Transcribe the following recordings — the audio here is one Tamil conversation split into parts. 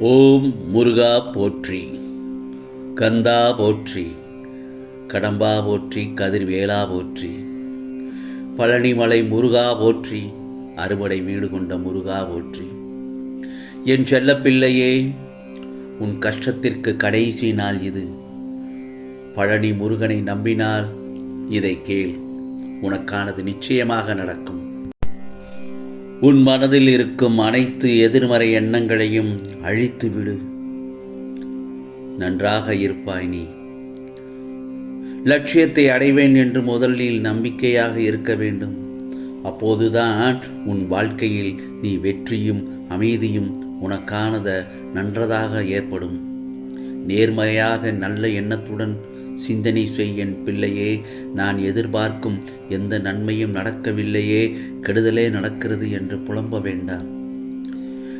ஓம் முருகா போற்றி கந்தா போற்றி கடம்பா போற்றி கதிர்வேலா போற்றி பழனிமலை முருகா போற்றி அறுபடை வீடு கொண்ட முருகா போற்றி. என் செல்லப்பிள்ளையே உன் கஷ்டத்திற்கு கடைசி நாள் இது. பழனி முருகனை நம்பினால் இதை கேள். உனக்கானது நிச்சயமாக நடக்கும். உன் மனதில் இருக்கும் அனைத்து எதிர்மறை எண்ணங்களையும் அழித்து விடு நன்றாக இருப்பாய் நீ. லட்சியத்தை அடைவேன் என்று முதலில் நம்பிக்கையாக இருக்க வேண்டும். அப்போதுதான் உன் வாழ்க்கையில் நீ வெற்றியும் அமைதியும் உனக்கானத நன்றதாக ஏற்படும். நேர்மையாக நல்ல எண்ணத்துடன் சிந்தனை செய் என் பிள்ளையே நான் எதிர்பார்க்கும் எந்த நன்மையும் நடக்கவில்லையே கெடுதலே நடக்கிறது என்று புலம்ப வேண்டாம்.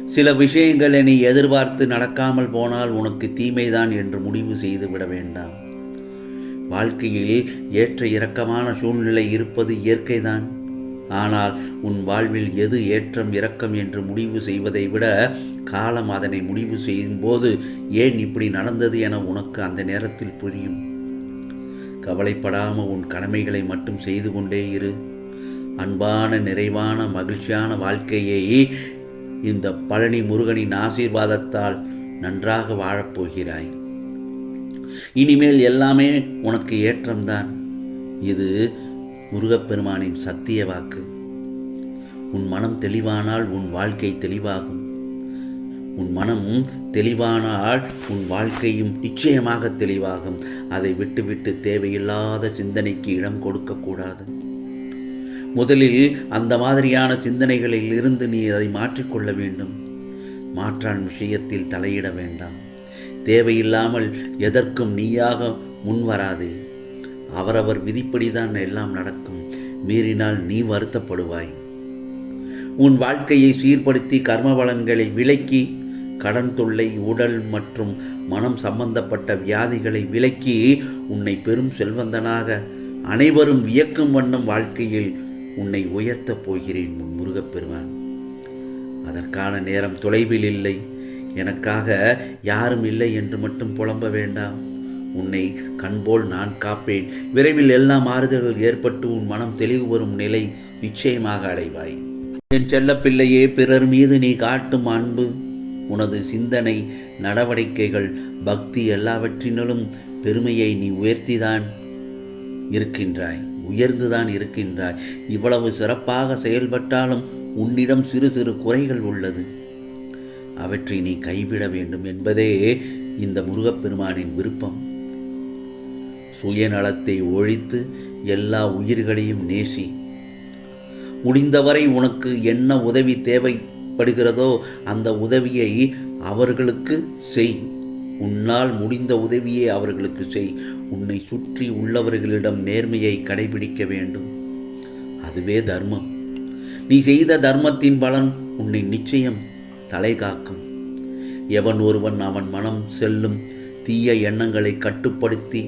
சில விஷயங்களை நீ எதிர்பார்த்து நடக்காமல் போனால் உனக்கு தீமைதான் என்று முடிவு செய்து விட வேண்டாம். வாழ்க்கையில் ஏற்ற இறக்கமான சூழ்நிலை இருப்பது இயற்கைதான். ஆனால் உன் வாழ்வில் எது ஏற்றம் இறக்கம் என்று முடிவு செய்வதை விட காலம் அதனை முடிவு செய்யும்போது ஏன் இப்படி நடந்தது என உனக்கு அந்த நேரத்தில் புரியும். கவலைப்படாமல் உன் கடமைகளை மட்டும் செய்து கொண்டே இரு. அன்பான நிறைவான மகிழ்ச்சியான வாழ்க்கையை இந்த பழனி முருகனின் ஆசீர்வாதத்தால் நன்றாக வாழப்போகிறாய். இனிமேல் எல்லாமே உனக்கு ஏற்றம்தான். இது முருகப்பெருமானின் சத்திய வாக்கு. உன் மனம் தெளிவானால் உன் வாழ்க்கை தெளிவாகும். உன் மனம் தெளிவானால் உன் வாழ்க்கையும் நிச்சயமாக தெளிவாகும். அதை விட்டுவிட்டு தேவையில்லாத சிந்தனைக்கு இடம் கொடுக்கக்கூடாது. முதலில் அந்த மாதிரியான சிந்தனைகளில் இருந்து நீ அதை மாற்றிக்கொள்ள வேண்டும். மாற்றான் விஷயத்தில் தலையிட வேண்டாம். தேவையில்லாமல் எதற்கும் நீயாக முன்வராதே அவரவர் விதிப்படிதான் எல்லாம் நடக்கும். மீறினால் நீ வருத்தப்படுவாய். உன் வாழ்க்கையை சீர்படுத்தி கர்ம பலன்களை விலக்கி கடன் தொல்லை உடல் மற்றும் மனம் சம்பந்தப்பட்ட வியாதிகளை விலக்கி உன்னை பெரும் செல்வந்தனாக அனைவரும் வியக்கும் வண்ணம் வாழ்க்கையில் உன்னை உயர்த்தப் போகிறேன் உன் முருகப்பெருமான். அதற்கான நேரம் தொலைவில் இல்லை. எனக்காக யாரும் இல்லை என்று மட்டும் புலம்ப வேண்டாம். உன்னை கண்போல் நான் காப்பேன். விரைவில் எல்லா மாறுதல்கள் ஏற்பட்டு உன் மனம் தெளிவு வரும் நிலை நிச்சயமாக அடைவாய். என் செல்லப்பிள்ளையே பிறர் மீது நீ காட்டும் அன்பு உனது சிந்தனை நடவடிக்கைகள் பக்தி எல்லாவற்றினாலும் பெருமையை நீ உயர்த்திதான் இருக்கின்றாய் உயர்ந்துதான் இருக்கின்றாய். இவ்வளவு சிறப்பாக செயல்பட்டாலும் உன்னிடம் சிறு சிறு குறைகள் உள்ளது. அவற்றை நீ கைவிட வேண்டும் என்பதே இந்த முருகப்பெருமானின் விருப்பம். சுயநலத்தை ஒழித்து எல்லா உயிர்களையும் நேசி. முடிந்தவரை உனக்கு என்ன உதவி தேவை? தேவைப்படுகிறதோ அந்த உதவியை அவர்களுக்கு செய். உன்னால் முடிந்த உதவியை அவர்களுக்கு செய். உன்னை சுற்றி உள்ளவர்களிடம் நேர்மையை கடைபிடிக்க வேண்டும். அதுவே தர்மம். நீ செய்த தர்மத்தின் பலன் உன்னை நிச்சயம் தலை காக்கும். எவன் ஒருவன் அவன் மனம் செல்லும் தீய எண்ணங்களை கட்டுப்படுத்தி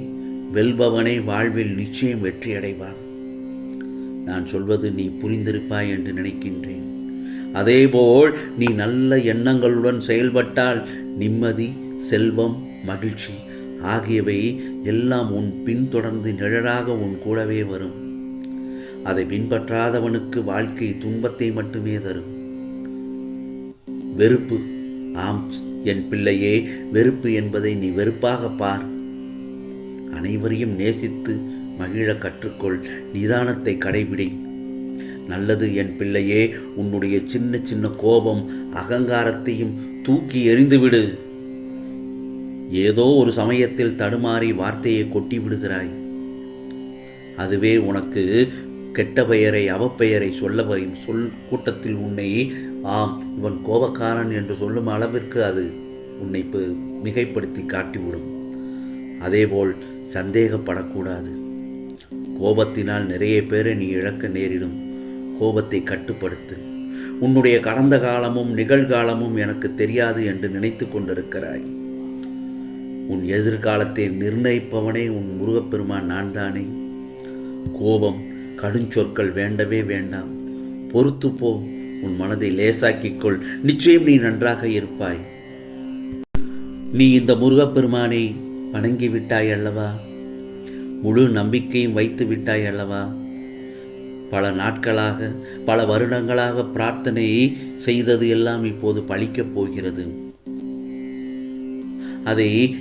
வெல்பவனே வாழ்வில் நிச்சயம் வெற்றியடைவான். நான் சொல்வது நீ புரிந்திருப்பாய் என்று நினைக்கின்றேன். அதேபோல் நீ நல்ல எண்ணங்களுடன் செயல்பட்டால் நிம்மதி செல்வம் மகிழ்ச்சி ஆகியவை எல்லாம் உன் பின்தொடர்ந்து நிழலாக உன் கூடவே வரும். அதை பின்பற்றாதவனுக்கு வாழ்க்கை துன்பத்தை மட்டுமே தரும். வெறுப்பு ஆம் என் பிள்ளையே வெறுப்பு என்பதை நீ வெறுப்பாக பார். அனைவரையும் நேசித்து மகிழ கற்றுக்கொள். நிதானத்தை கடைபிடி. நல்லது என் பிள்ளையே உன்னுடைய சின்ன சின்ன கோபம் அகங்காரத்தையும் தூக்கி எறிந்துவிடு. ஏதோ ஒரு சமயத்தில் தடுமாறி வார்த்தையை கொட்டி விடுகிறாய். அதுவே உனக்கு கெட்ட பெயரை அவப்பெயரை சொல்ல வை- சொல் கூட்டத்தில் உன்னை ஆம் இவன் கோபக்காரன் என்று சொல்லும் அளவிற்கு அது உன்னை மிகைப்படுத்தி காட்டிவிடும். அதேபோல் சந்தேகப்படக்கூடாது. கோபத்தினால் நிறைய பேரை நீ இழக்க நேரிடும். கோபத்தை கட்டுப்படுத்து. உன்னுடைய கடந்த காலமும் நிகழ்காலமும் எனக்கு தெரியாது என்று நினைத்து கொண்டிருக்கிறாய். உன் எதிர்காலத்தை நிர்ணயிப்பவனே உன் முருகப்பெருமான் நான் தானே கோபம் கடுஞ்சொற்கள் வேண்டவே வேண்டாம். பொறுத்து போ உன் மனதை லேசாக்கிக் கொள் நிச்சயம் நீ நன்றாக இருப்பாய். நீ இந்த முருகப்பெருமானை வணங்கி விட்டாய் அல்லவா? முழு நம்பிக்கையும் வைத்து விட்டாய் அல்லவா? பல நாட்களாக பல வருடங்களாக பிரார்த்தனை செய்தது எல்லாம் இப்போது பழிக்கப் போகிறது. அதை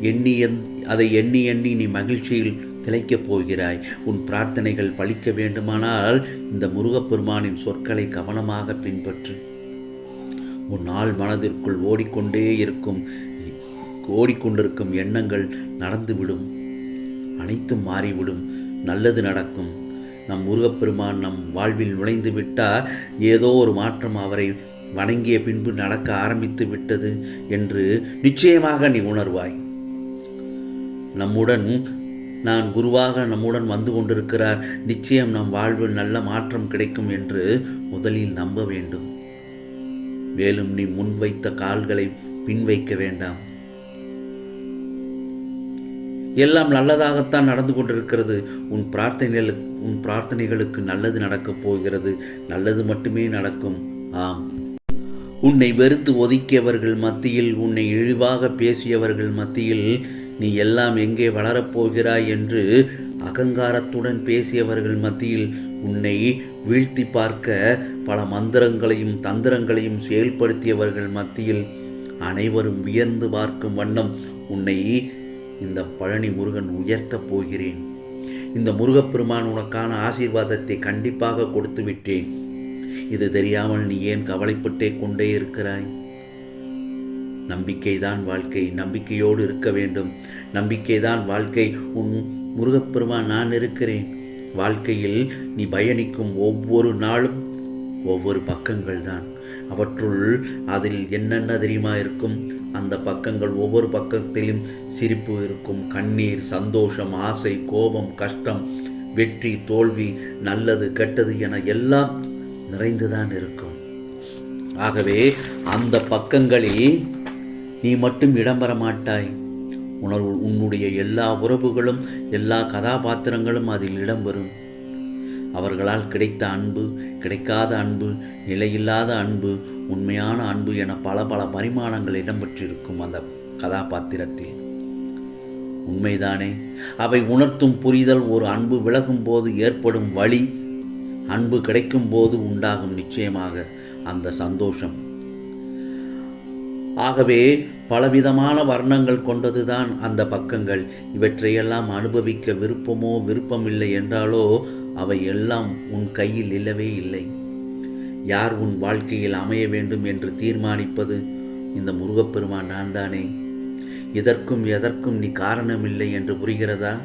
எண்ணி எந்- அதை எண்ணி எண்ணி நீ மகிழ்ச்சியில் திளைக்கப் போகிறாய். உன் பிரார்த்தனைகள் பழிக்க வேண்டுமானால் இந்த முருகப்பெருமானின் சொற்களை கவனமாக பின்பற்று. உன் நாள் மனதிற்குள் ஓடிக்கொண்டே இருக்கும் ஓடிக்கொண்டிருக்கும் எண்ணங்கள் நடந்துவிடும். அனைத்தும் மாறிவிடும். நல்லது நடக்கும். நம் முருகப்பெருமான் நம் வாழ்வில் நுழைந்து விட்டால் ஏதோ ஒரு மாற்றம் அவரை வணங்கிய பின்பு நடக்க ஆரம்பித்து விட்டது என்று நிச்சயமாக நீ உணர்வாய். நம்முடன் நான் குருவாக நம்முடன் வந்து கொண்டிருக்கிறார். நிச்சயம் நம் வாழ்வில் நல்ல மாற்றம் கிடைக்கும் என்று முதலில் நம்ப வேண்டும். மேலும் நீ முன்வைத்த கால்களை பின் வைக்க வேண்டாம். எல்லாம் நல்லதாகத்தான் நடந்து கொண்டிருக்கிறது. உன் பிரார்த்தனைகளுக்கு உன் பிரார்த்தனைகளுக்கு நல்லது நடக்கப் போகிறது. நல்லது மட்டுமே நடக்கும். ஆம். உன்னை வெறுத்து ஒதுக்கியவர்கள் மத்தியில் உன்னை இழிவாக பேசியவர்கள் மத்தியில் நீ எல்லாம் எங்கே வளரப்போகிறாய் என்று அகங்காரத்துடன் பேசியவர்கள் மத்தியில் உன்னை வீழ்த்தி பார்க்க பல மந்திரங்களையும் தந்திரங்களையும் செயல்படுத்தியவர்கள் மத்தியில் அனைவரும் வியர்ந்து பார்க்கும் வண்ணம் உன்னை இந்த பழனி முருகன் உயர்த்தப் போகிறேன். இந்த முருகப்பெருமான் உனக்கான ஆசீர்வாதத்தை கண்டிப்பாக கொடுத்து விட்டேன். இது தெரியாமல் நீ ஏன் கவலைப்பட்டே கொண்டே இருக்கிறாய்? நம்பிக்கைதான் வாழ்க்கை. நம்பிக்கையோடு இருக்க வேண்டும். நம்பிக்கைதான் வாழ்க்கை. உன் முருகப்பெருமான் நான் இருக்கிறேன். வாழ்க்கையில் நீ பயணிக்கும் ஒவ்வொரு நாளும் ஒவ்வொரு பக்கங்கள் தான் அவற்றுள் அதில் என்னென்ன தெரியுமா இருக்கும்? அந்த பக்கங்கள் ஒவ்வொரு பக்கத்திலும் சிரிப்பு இருக்கும். கண்ணீர் சந்தோஷம் ஆசை கோபம் கஷ்டம் வெற்றி தோல்வி நல்லது கெட்டது என எல்லாம் நிறைந்துதான் இருக்கும். ஆகவே அந்த பக்கங்களில் நீ மட்டும் இடம்பெற மாட்டாய். உணர்வு உன்னுடைய எல்லா உறவுகளும் எல்லா கதாபாத்திரங்களும் அதில் இடம்பெறும். அவர்களால் கிடைத்த அன்பு கிடைக்காத அன்பு நிலையில்லாத அன்பு உண்மையான அன்பு என பல பல பரிமாணங்கள் இடம்பெற்றிருக்கும் அந்த கதாபாத்திரத்தில். உண்மைதானே? அவை உணர்த்தும் புரிதல் ஒரு அன்பு விலகும் போது ஏற்படும் வழி அன்பு கிடைக்கும் போது உண்டாகும் நிச்சயமாக அந்த சந்தோஷம். ஆகவே பலவிதமான வர்ணங்கள் கொண்டதுதான் அந்த பக்கங்கள். இவற்றையெல்லாம் அனுபவிக்க விருப்பமோ விருப்பமில்லை என்றாலோ அவை எல்லாம் உன் கையில் இல்லவே இல்லை. யார் உன் வாழ்க்கையில் அமைய வேண்டும் என்று தீர்மானிப்பது இந்த முருகப்பெருமான் நான் தானே இதற்கும் எதற்கும் நீ காரணமில்லை என்று புரிகிறதா?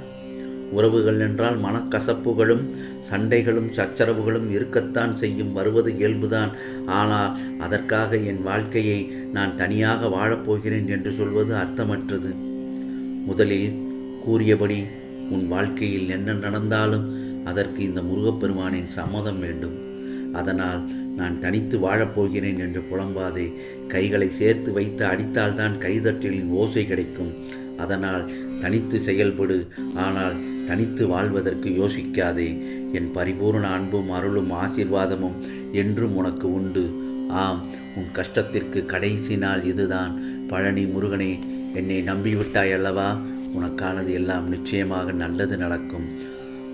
உறவுகள் என்றால் மனக்கசப்புகளும் சண்டைகளும் சச்சரவுகளும் இருக்கத்தான் செய்யும். வருவது இயல்புதான். ஆனால் அதற்காக என் வாழ்க்கையை நான் தனியாக வாழப்போகிறேன் என்று சொல்வது அர்த்தமற்றது. முதலில் கூறியபடி உன் வாழ்க்கையில் என்ன நடந்தாலும் அதற்கு இந்த முருகப்பெருமானின் சம்மதம் வேண்டும். அதனால் நான் தனித்து வாழப்போகிறேன் என்று புலம்பாதே. கைகளை சேர்த்து வைத்து அடித்தால்தான் கைதட்டலின் ஓசை கிடைக்கும். அதனால் தனித்து செயல்படு. ஆனால் தனித்து வாழ்வதற்கு யோசிக்காதே. என் பரிபூர்ண அன்பும் அருளும் ஆசீர்வாதமும் என்றும் உனக்கு உண்டு. ஆம் உன் கஷ்டத்திற்கு கடைசி நாள் இதுதான். பழனி முருகனே என்னை நம்பிவிட்டாய் அல்லவா? உனக்கானது எல்லாம் நிச்சயமாக நல்லது நடக்கும்.